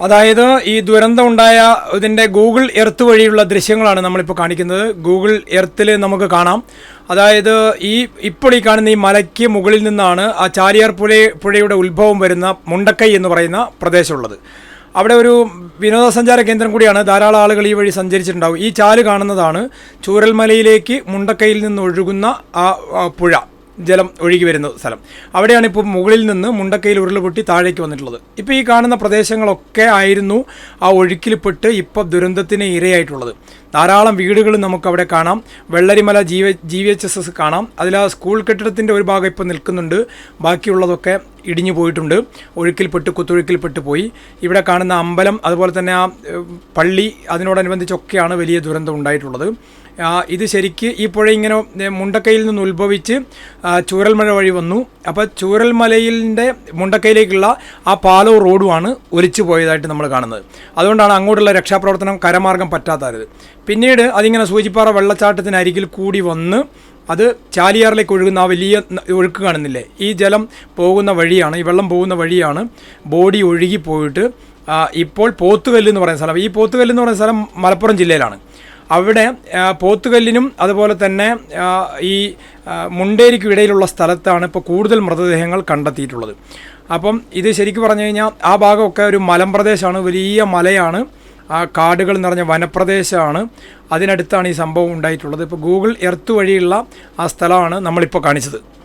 അതായത് ഈ ദുരന്തം ഉണ്ടായ ഇതിന്റെ ഗൂഗിൾ എർത്ത് വഴിയുള്ള ദൃശ്യങ്ങളാണ് നമ്മളിപ്പോൾ കാണിക്കുന്നത്. ഗൂഗിൾ എർത്തിൽ നമുക്ക് കാണാം. അതായത് ഈ ഇപ്പോൾ ഈ കാണുന്ന ഈ മലയ്ക്ക് മുകളിൽ നിന്നാണ് ആ ചാലിയാർ പുഴ പുഴയുടെ ഉത്ഭവം വരുന്ന മുണ്ടക്കൈ എന്ന് പറയുന്ന പ്രദേശമുള്ളത്. അവിടെ ഒരു വിനോദസഞ്ചാര കേന്ദ്രം കൂടിയാണ്. ധാരാളം ആളുകൾ ഈ വഴി സഞ്ചരിച്ചിട്ടുണ്ടാവും. ഈ ചാൽ കാണുന്നതാണ് ചൂരൽമലയിലേക്ക് മുണ്ടക്കൈയിൽ നിന്ന് ഒഴുകുന്ന ആ പുഴ. ജലം ഒഴുകി വരുന്ന സ്ഥലം. അവിടെയാണ് ഇപ്പോൾ മുകളിൽ നിന്ന് മുണ്ടക്കയിൽ ഉരുളുപൊട്ടി താഴേക്ക് വന്നിട്ടുള്ളത്. ഇപ്പോൾ ഈ കാണുന്ന പ്രദേശങ്ങളൊക്കെ ആയിരുന്നു ആ ഒഴുക്കിൽപ്പെട്ട് ഇപ്പോൾ ദുരന്തത്തിന് ഇരയായിട്ടുള്ളത്. ധാരാളം വീടുകൾ നമുക്ക് അവിടെ കാണാം. Vellarimala G G H S S കാണാം. അതിൽ ആ സ്കൂൾ കെട്ടിടത്തിന്റെ ഒരു ഭാഗം ഇപ്പോൾ നിൽക്കുന്നുണ്ട്. ബാക്കിയുള്ളതൊക്കെ ഇടിഞ്ഞു പോയിട്ടുണ്ട്. ഒഴുക്കിൽപ്പെട്ട് കുത്തൊഴുക്കിൽപ്പെട്ട് പോയി. ഇവിടെ കാണുന്ന അമ്പലം അതുപോലെ തന്നെ ആ പള്ളി അതിനോടനുബന്ധിച്ചൊക്കെയാണ് വലിയ ദുരന്തം ഉണ്ടായിട്ടുള്ളത്. ഇത് ശരിക്ക് ഈ പുഴ ഇങ്ങനെ മുണ്ടക്കയിൽ നിന്ന് ഉത്ഭവിച്ച് ചൂരൽമഴ വഴി വന്നു. അപ്പോൾ ചൂരൽമലയിന്റെ മുണ്ടക്കയിലേക്കുള്ള ആ പാലോ റോഡുമാണ് ഒലിച്ചു പോയതായിട്ട് നമ്മൾ കാണുന്നത്. അതുകൊണ്ടാണ് അങ്ങോട്ടുള്ള രക്ഷാപ്രവർത്തനം കരമാർഗം പറ്റാത്തത്. പിന്നീട് അതിങ്ങനെ സൂചിപ്പാറ വെള്ളച്ചാട്ടത്തിനരികിൽ കൂടി വന്ന് അത് ചാലിയാറിലേക്ക് ഒഴുകുന്ന ആ വലിയ ഒഴുക്ക് കാണുന്നില്ലേ? ഈ ജലം പോകുന്ന വഴിയാണ് ഈ വെള്ളം പോകുന്ന വഴിയാണ് ബോഡി ഒഴുകി പോയിട്ട് ഇപ്പോൾ പോത്തുകല്ല് എന്ന് പറയുന്ന സ്ഥലം. ഈ പോത്തുകല്ല് എന്ന് പറയുന്ന സ്ഥലം മലപ്പുറം ജില്ലയിലാണ്. അവിടെ പോത്തുകല്ലിനും അതുപോലെ തന്നെ ഈ മുണ്ടേരിക്കും ഇടയിലുള്ള സ്ഥലത്താണ് ഇപ്പോൾ കൂടുതൽ മൃതദേഹങ്ങൾ കണ്ടെത്തിയിട്ടുള്ളത്. അപ്പം ഇത് ശരിക്കും പറഞ്ഞു കഴിഞ്ഞാൽ ആ ഭാഗമൊക്കെ ഒരു മലമ്പ്രദേശമാണ് വലിയ മലയാണ്. ആ കാടുകൾ നിറഞ്ഞ വനപ്രദേശമാണ്. അതിനടുത്താണ് ഈ സംഭവം ഉണ്ടായിട്ടുള്ളത്. ഇപ്പോൾ ഗൂഗിൾ എർത്ത് വഴിയുള്ള ആ സ്ഥലമാണ് നമ്മളിപ്പോൾ കാണിച്ചത്.